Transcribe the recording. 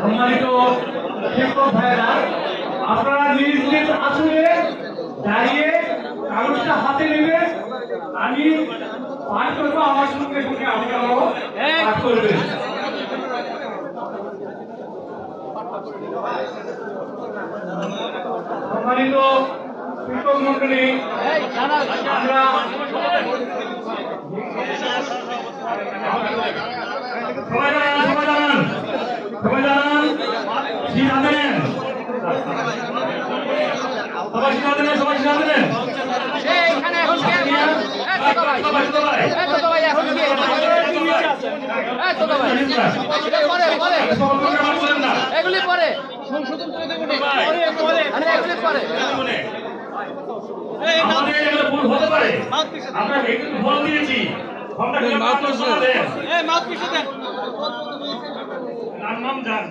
সম্মানিত শিক্ষক ভাইয়েরা, আপনারা নিজ নিজ আসলে দাঁড়িয়ে কাগজটা হাতে নেবে। আমি পাঠ করব, আমার সঙ্গে সঙ্গে আপনারাও সম্মানিত শিক্ষক মন্ডলী আমরা সবাই দাঁড়ান সবাই দাঁড়ান সবাই দাঁড়ান সিট সবাই এগুলি পরে সংশোধন করে দেবো এগুলি পরে আমাদের এখানে ভুল হতে পারে আমরা দিয়েছি নাম নাম জান।